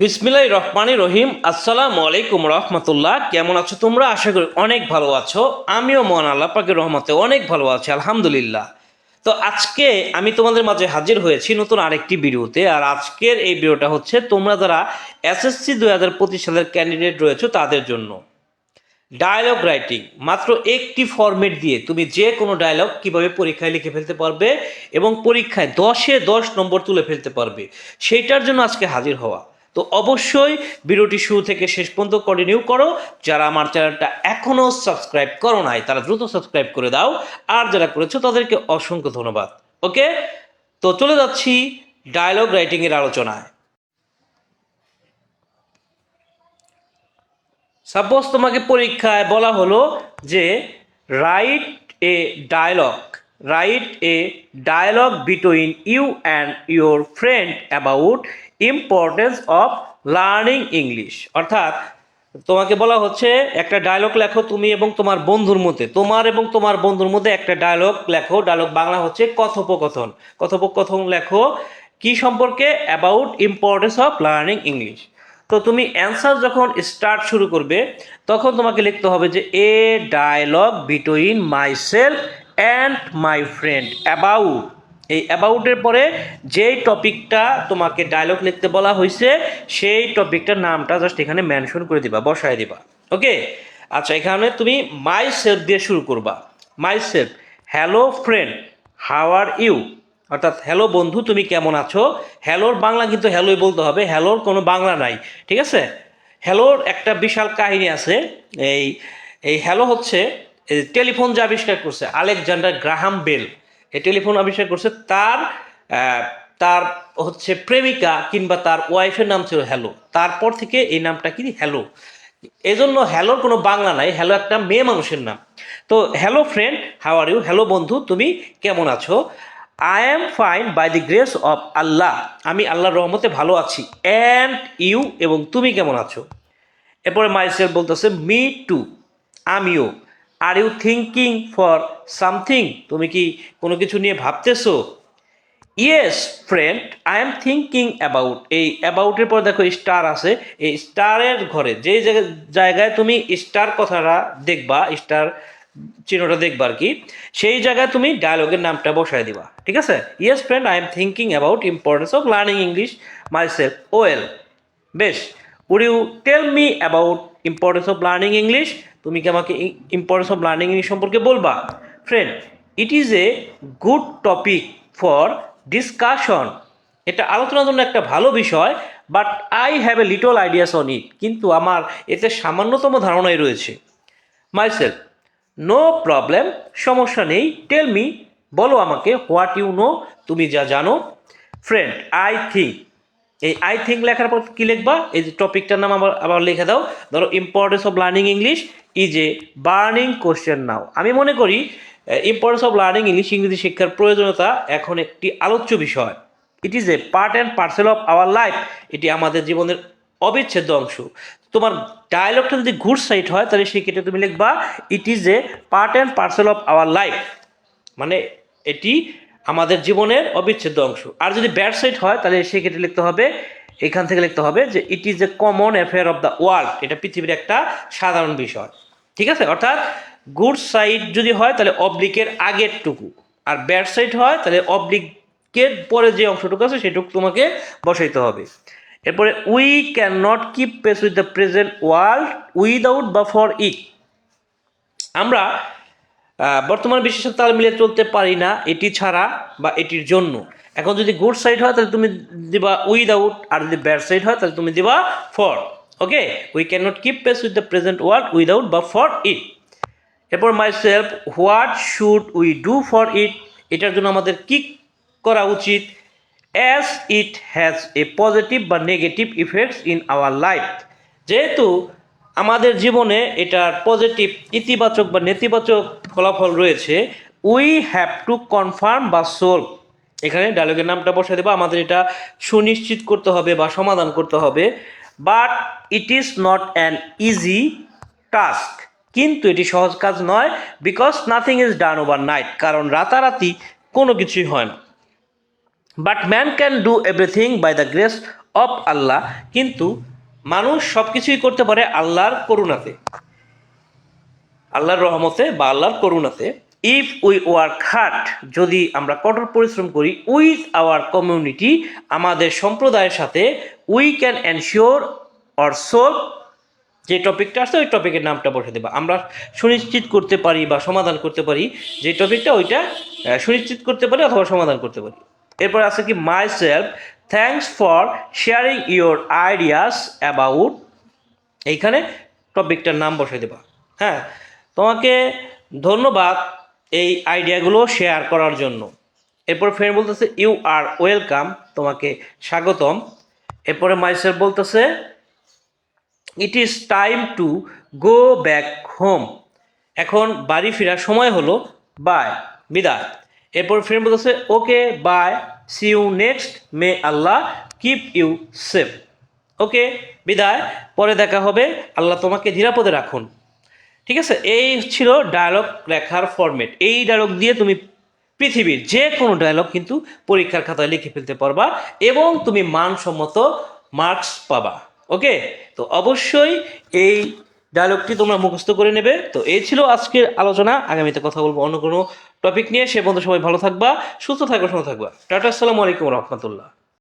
বিসমিল্লাহ রহমানি রহিম। আসসালামু আলাইকুম রহমতুল্লাহ। কেমন আছো তোমরা? আশা করি অনেক ভালো আছো। আমিও মহান আল্লাহ পাকের রহমতে অনেক ভালো আছি, আলহামদুলিল্লাহ। তো আজকে আমি তোমাদের মাঝে হাজির হয়েছি নতুন আরেকটি ভিডিওতে, আর আজকের এই ভিডিওটা হচ্ছে তোমরা যারা এসএসসি দুই হাজার পঁচিশ সালের ক্যান্ডিডেট রয়েছে তাদের জন্য। ডায়লগ রাইটিং মাত্র একটি ফরম্যাট দিয়ে তুমি যে কোনো ডায়লগ কীভাবে পরীক্ষায় লিখে ফেলতে পারবে এবং পরীক্ষায় দশে দশ নম্বর তুলে ফেলতে পারবে, সেইটার জন্য আজকে হাজির হওয়া। তো অবশ্যই ভিডিওটি শুরু থেকে শেষ পর্যন্ত কন্টিনিউ করো। যারা আমার চ্যানেলটা এখনও সাবস্ক্রাইব করো নাই, তারা দ্রুত সাবস্ক্রাইব করে দাও। আর যারা করেছ তাদেরকে অসংখ্য ধন্যবাদ। ওকে? তো চলে যাচ্ছি ডায়লগ রাইটিংয়ের আলোচনায়। সাপোজ তোমাকে পরীক্ষায় বলা হলো যে write a dialogue write a dialogue between you and your friend about importance of learning English অর্থাৎ তোমাকে বলা হচ্ছে, একটা ডায়লগ লেখো তুমি এবং তোমার বন্ধুর মধ্যে। তোমার এবং তোমার বন্ধুর মধ্যে একটা ডায়লগ লেখো। ডায়লগ বাংলা হচ্ছে কথোপকথন। কথোপকথন লেখো কি সম্পর্কে? About importance of learning English তো তুমি অ্যান্সার যখন স্টার্ট শুরু করবে, তখন তোমাকে লিখতে হবে যে a dialogue between my self and my friend about এই অ্যাবাউটের পরে যেই টপিকটা তোমাকে ডায়লগ লিখতে বলা হয়েছে সেই টপিকটার নামটা জাস্ট এখানে মেনশন করে দিবা, বসায় দিবা ওকে আচ্ছা এখানে তুমি মাই সেলফ দিয়ে শুরু করবা। My self hello friend how are you অর্থাৎ হ্যালো বন্ধু, তুমি কেমন আছো? হ্যালোর বাংলা কিন্তু হ্যালোই বলতে হবে হ্যালোর কোনো বাংলা নাই, ঠিক আছে? হ্যালোর একটা বিশাল কাহিনী আছে, এই এই হ্যালো হচ্ছে টেলিফোন যে আবিষ্কার করছে, আলেকজান্ডার গ্রাহাম বেল। এই টেলিফোন আবিষ্কার করছে, তার তার হচ্ছে প্রেমিকা কিংবা তার ওয়াইফের নাম ছিল হ্যালো। তারপর থেকে এই নামটা কি? হ্যালো। এজন্য হ্যালোর কোনো বাংলা নাই, হ্যালো একটা মেয়ে মানুষের নাম। তো, hello friend how are you hello বন্ধু, তুমি কেমন আছো? I am fine by the grace of আল্লাহ আমি আল্লাহর রহমতে ভালো আছি। অ্যান্ড ইউ এবং তুমি কেমন আছো? এরপরে মাইসেল বলতেছে মি টু আমিও are you thinking for something তুমি কি কোনো কিছু নিয়ে ভাবতেছো? Yes friend I am thinking about এই অ্যাবাউটের পর দেখো স্টার আছে। এই স্টারের ঘরে, যেই জায়গা- জায়গায় তুমি স্টার কথাটা দেখবা স্টার চিহ্নটা দেখবা আর কি, সেই জায়গায় তুমি ডায়লগের নামটা বসায় দিবা। ঠিক আছে? Yes friend I am thinking about importance of learning English my self well বেশ would you tell me about importance of learning English তুমি কি আমাকে ইম্পর্টেন্স অফ লার্নিং ইংলিশ সম্পর্কে বলবা? Friend it is a good topic for discussion এটা আলোচনার জন্য একটা ভালো বিষয় but I have a little ideas on it কিন্তু আমার এতে সামান্যতম ধারণাই রয়েছে। মাইসেলফ নো প্রবলেম সমস্যা নেই টেল মি বলো আমাকে হোয়াট ইউ নো তুমি যা জানো। ফ্রেন্ড আই থিঙ্ক এই আই থিঙ্ক লেখার পর কী লিখবা? এই যে টপিকটার নাম আবার আবার লিখে দাও। ধরো importance of learning English is a burning question now আমি মনে করি ইম্পর্টেন্স অফ লার্নিং ইংলিশ ইংরেজি শিক্ষার প্রয়োজনীয়তা এখন একটি আলোচ্য বিষয়। It is a part and parcel of our life এটি আমাদের জীবনের অবিচ্ছেদ্য অংশ। তোমার ডায়লগটা যদি গুড সাইড হয়, তাহলে সেক্ষেত্রে তুমি লিখবা it is a part and parcel of our life মানে এটি আমাদের জীবনের অবিচ্ছেদ্য অংশ। আর যদি ব্যাড সাইড হয়, তাহলে সেক্ষেত্রে লিখতে হবে, এখান থেকে লিখতে হবে যে it is a common affair of the world এটা পৃথিবীর একটা সাধারণ বিষয়। ঠিক আছে? অর্থাৎ গুড সাইড যদি হয়, তাহলে অবলিকের আগেরটুকু। আর ব্যাড সাইড হয়, তাহলে অবলিকের পরে যে অংশটুকু আছে, সেটুকু তোমাকে বসাইতে হবে। এরপরে we can not keep pace with the present world without বা ফর ইট আমরা বর্তমান বিশ্বের সাথে তাল মিলিয়ে চলতে পারি না, এটি ছাড়া বা এটির জন্য। এখন যদি গুড সাইড হয়, তাহলে তুমি দিবা উইদাউট আর যদি ব্যাড সাইড হয়, তাহলে তুমি দিবা for okay we can not keep pace with the present world without বা ফর ইট এরপর my self what should we do for it এটার জন্য আমাদের কি করা উচিত? As it has a positive বা negative effects in our life যেহেতু আমাদের জীবনে এটার পজিটিভ ইতিবাচক বা নেতিবাচক ফলাফল রয়েছে। উই হ্যাভ টু কনফার্ম বা সোল এখানে ডায়লগের নামটা বসে দেবো। আমাদের এটা সুনিশ্চিত করতে হবে বা সমাধান করতে হবে। But it is not an easy task কিন্তু এটি সহজ কাজ নয়। Because nothing is done overnight কারণ রাতারাতি কোনো কিছুই হয় না। But man can do everything by the grace of আল্লাহ কিন্তু মানুষ সব কিছুই করতে পারে আল্লাহর করুণাতে। আল্লাহর রহমতে বা আল্লাহর করুণাতে ইফ উই ওয়ার খাট যদি আমরা কঠোর পরিশ্রম করি উইথ আওয়ার কমিউনিটি আমাদের সম্প্রদায়ের সাথে we can ensure or solve যে টপিকটা আসছে, ওই টপিকের নামটা বসে দেবা। আমরা সুনিশ্চিত করতে পারি বা সমাধান করতে পারি, যে টপিকটা ওইটা সুনিশ্চিত করতে পারি অথবা সমাধান করতে পারি। এরপর আছে কি my self thanks for sharing your ideas about এইখানে টপিকটার নাম বসে দেবা। হ্যাঁ তোমাকে ধন্যবাদ এই আইডিয়াগুলো শেয়ার করার জন্য। এরপর ফ্রেন্ড বলতেছে ইউ আর ওয়েলকাম তোমাকে স্বাগতম। এরপরে মাইসেল বলতেছে it is time to go back home এখন বাড়ি ফেরার সময় হলো। বাই বিদায়। এরপর ফ্রেন্ড বলতেছে okay bye see you next may Allah keep you safe okay বিদায়। পরে দেখা হবে। আল্লাহ তোমাকে নিরাপদে রাখুন। ঠিক আছে? এই ছিল ডায়লগ লেখার ফরম্যাট এই ডায়লগ দিয়ে তুমি পৃথিবীর যে কোনো ডায়লগ কিন্তু পরীক্ষার খাতায় লিখে ফেলতে পারবা এবং তুমি মানসম্মত মার্কস পাবা। ওকে তো অবশ্যই এই ডায়লগটি তোমরা মুখস্থ করে নেবে। তো এই ছিল আজকের আলোচনা। আগামীতে কথা বলব অন্য কোনো টপিক নিয়ে। সে পর্যন্ত সবাই ভালো থাকবা, সুস্থ থাকবা সুস্থ থাকবা। টাটা, আসসালামু আলাইকুম রহমতুল্লাহ।